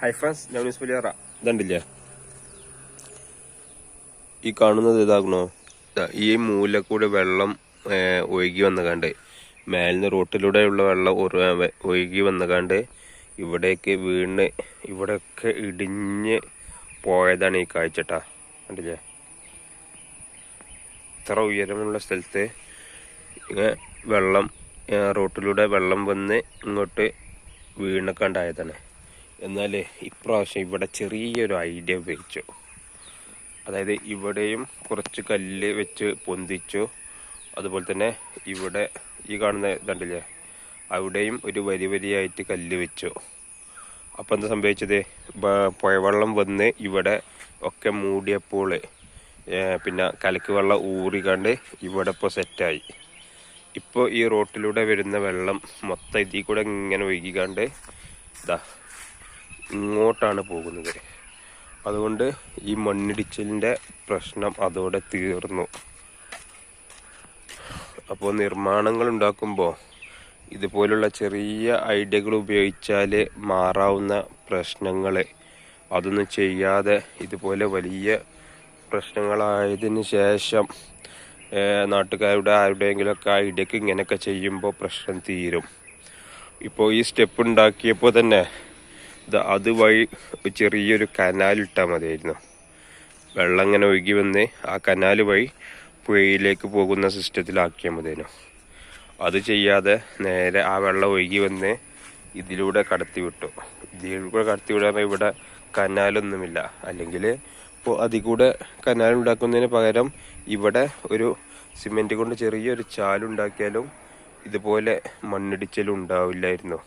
High friends ഞാൻ news വലിയറ ഇതുണ്ടില്ലേ? ഈ കാണുന്നത് ഇതാകണോ ഈ ഈ മൂലക്കൂടെ വെള്ളം ഒഴുകി വന്നുകാണ്ട് മേലിന് റോട്ടിലൂടെയുള്ള വെള്ളം ഒഴുകി വന്നുകാണ്ട് ഇവിടേക്ക് വീണ് ഇവിടെയൊക്കെ ഇടിഞ്ഞ് പോയതാണ് ഈ കാഴ്ചട്ടാ. കണ്ടില്ലേ? ഇത്ര ഉയരമുള്ള സ്ഥലത്ത് ഇങ്ങനെ വെള്ളം റോട്ടിലൂടെ വെള്ളം വന്ന് ഇങ്ങോട്ട് വീണൊക്കെ ഉണ്ടായതാണ് എന്നാൽ ഇപ്രാവശ്യം ഇവിടെ ചെറിയൊരു ഐഡിയ ഉപയോഗിച്ചു. അതായത് ഇവിടെയും കുറച്ച് കല്ല് വെച്ച് പൊന്തിച്ചു. അതുപോലെ തന്നെ ഇവിടെ ഈ കാണുന്ന ഇതുണ്ടല്ലേ അവിടെയും ഒരു വരി വരിയായിട്ട് കല്ല് വെച്ചു. അപ്പോൾ എന്താ സംഭവിച്ചത്? പുഴവെള്ളം വന്ന് ഇവിടെ ഒക്കെ മൂടിയപ്പോൾ പിന്നെ കലക്ക് വെള്ളം ഊറിക്കാണ്ട് ഇവിടെ ഇപ്പോൾ സെറ്റായി. ഇപ്പോൾ ഈ റോട്ടിലൂടെ വരുന്ന വെള്ളം മൊത്തം ഇതിൽ കൂടെ ഇങ്ങനെ ഒഴുകിക്കാണ്ട് ഇതാ ഇങ്ങോട്ടാണ് പോകുന്നത്. അതുകൊണ്ട് ഈ മണ്ണിടിച്ചിലിന്റെ പ്രശ്നം അതോടെ തീർന്നു. അപ്പോൾ നിർമ്മാണങ്ങൾ ഉണ്ടാക്കുമ്പോൾ ഇതുപോലുള്ള ചെറിയ ഐഡിയകൾ ഉപയോഗിച്ചാൽ മാറാവുന്ന പ്രശ്നങ്ങൾ അതൊന്നും ചെയ്യാതെ ഇതുപോലെ വലിയ പ്രശ്നങ്ങളായതിന് ശേഷം നാട്ടുകാരുടെ ആരുടെയെങ്കിലുമൊക്കെ ഐഡിയക്ക് ഇങ്ങനെയൊക്കെ ചെയ്യുമ്പോൾ പ്രശ്നം തീരും. ഇപ്പോൾ ഈ സ്റ്റെപ്പ് ഉണ്ടാക്കിയപ്പോൾ തന്നെ അതുവഴി വഴി ചെറിയൊരു കനാൽ ഇട്ടാൽ മതിയായിരുന്നു. വെള്ളം ഇങ്ങനെ ഒഴുകി വന്ന് ആ കനാൽ വഴി പുഴയിലേക്ക് പോകുന്ന സിസ്റ്റത്തിലാക്കിയാൽ മതിയായിരുന്നു. അത് ചെയ്യാതെ നേരെ ആ വെള്ളം ഒഴുകി വന്ന് ഇതിലൂടെ കടത്തി വിട്ടു. ഇതിലൂടെ കടത്തി വിടാൻ ഇവിടെ കനാലൊന്നുമില്ല. അല്ലെങ്കിൽ ഇപ്പോൾ അതിൽ കൂടെ കനാൽ ഉണ്ടാക്കുന്നതിന് പകരം ഇവിടെ ഒരു സിമെന്റ് കൊണ്ട് ചെറിയൊരു ചാലുണ്ടാക്കിയാലും ഇതുപോലെ മണ്ണിടിച്ചിലും ഉണ്ടാവില്ലായിരുന്നു.